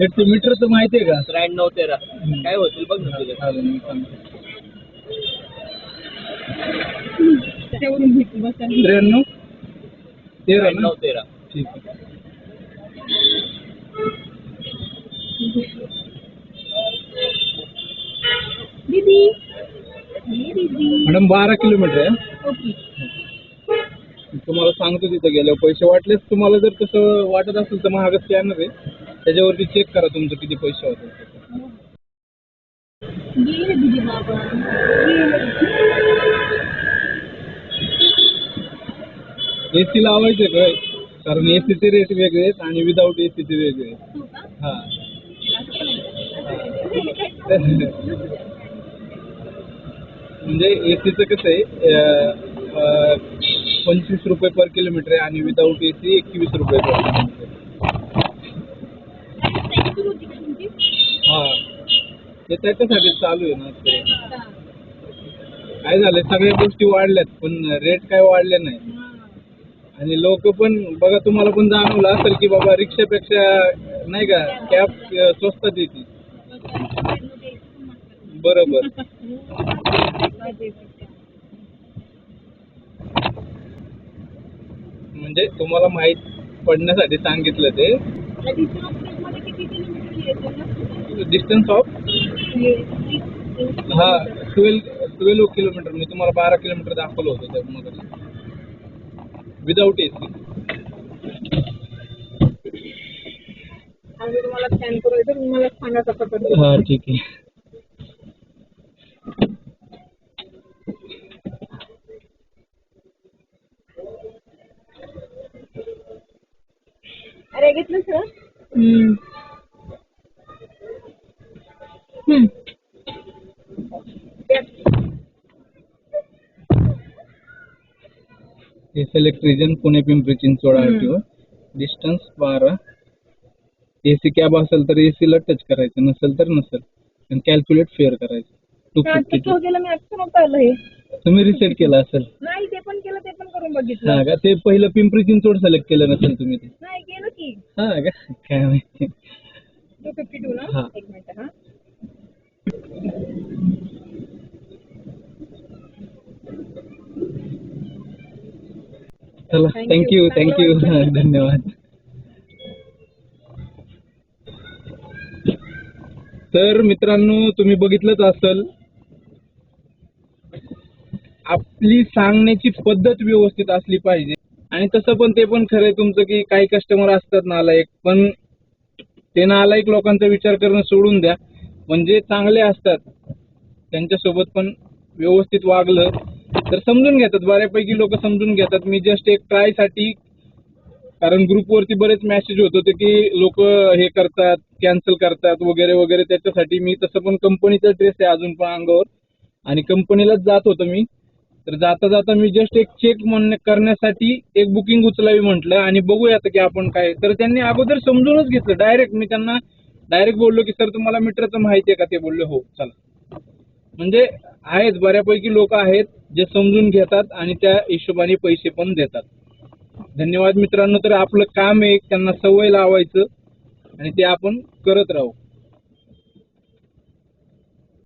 ते मीटरचं माहिती आहे का? त्र्याण्णव तेरा. काय होतील बघ ना तुझ्या. त्र्याण्णव तेरा तेरा. ठीक आहे. मॅडम बारा किलोमीटर आहे. ओके. तुम्हाला सांगतो तिथं गेल्यावर. पैसे वाटलेच तुम्हाला जर तसं वाटत असेल तर महाग स्कॅनर आहे. त्याच्यावरती चेक करा तुमचं किती पैसे होते ए सी लावायचे काय कारण ए सीचे रेट वेगळे आहेत आणि विदाऊट ए सीचे वेगळे आहेत. हो हां. म्हणजे ए सीचं कसं आहे पंचवीस रुपये पर किलोमीटर आहे आणि विदाऊट ए सी एकवीस रुपये पर किलोमीटर सुरू हां ते त्याच्यासाठी चालू आहे ना ते. काय झालं सगळ्या गोष्टी वाढल्यात पण रेट काय वाढले नाही. आणि लोक पण बघा तुम्हाला पण जाणवलं असेल की बाबा रिक्षापेक्षा नाही का कॅब स्वस्तात येते बरोबर. म्हणजे तुम्हाला माहीत पडण्यासाठी सांगितलं ते. डिस्टन्स ऑफ हा ट्वेल्व ट्वेल्व किलोमीटर मी तुम्हाला बारा किलोमीटर दाखवलं होतं त्या मग विदाऊट ए सी हा ठीक आहे. अरे घेतलं सर? हम्म. हम्म. हे select region Pune Pimpri Chinchwad R T O distance बारा. ए सी कॅब असेल तर ए सीला टच करायचं नसेल तर नसेल. आणि कॅल्क्युलेट फेअर करायचं. टू फिफ्टी किती गेलं मी आता नव्हतं आलं हे. तुम्ही रिसेट केलं असेल. नाही ते पण पण बघितलं. हा का? ते पहिलं पिंपरी चिंचवड सिलेक्ट केलं नसेल तुम्ही ते? नाही केलं की. हा का? काय माहिती. टू फिफ्टी टू ना हा. एक मिनिट हा. चला Thank थँक्यू you. थँक्यू धन्यवाद. तर मित्रांनो तुम्ही बघितलंच असेल आपली सांगण्याची पद्धत व्यवस्थित असली पाहिजे. आणि तसं पण ते पण खरंय तुमचं की काही कस्टमर असतात नालायक पण ते नालायक लोकांचा विचार करणं सोडून द्या. म्हणजे चांगले असतात. त्यांच्यासोबत पण व्यवस्थित वागलं तर समजून घेतात. बऱ्यापैकी लोक समजून घेतात. मी जस्ट एक ट्रायसाठी कारण ग्रुपवरती बरेच मेसेज होत होते की लोक हे करतात कॅन्सल करतात वगैरे वगैरे. त्याच्यासाठी मी तसं पण कंपनीचा ड्रेस आहे अजून पण अंगावर. आणि कंपनीलाच जात होतो मी. तर जाता जाता मी जस्ट एक चेक म्हणणे करण्यासाठी एक बुकिंग उचलावी म्हटलं आणि बघूयात की आपण काय. तर त्यांनी अगोदर समजूनच घेतलं. डायरेक्ट मी त्यांना डायरेक्ट बोललो की सर तुम्हाला मीटरचं माहिती आहे का? ते बोलले हो चला. म्हणजे आहेत बऱ्यापैकी लोक आहेत जे समजून घेतात आणि त्या हिशोबाने पैसे पण देतात. धन्यवाद मित्रांनो. तर आपलं काम आहे त्यांना सवय लावायचं आणि ते आपण करत राहू.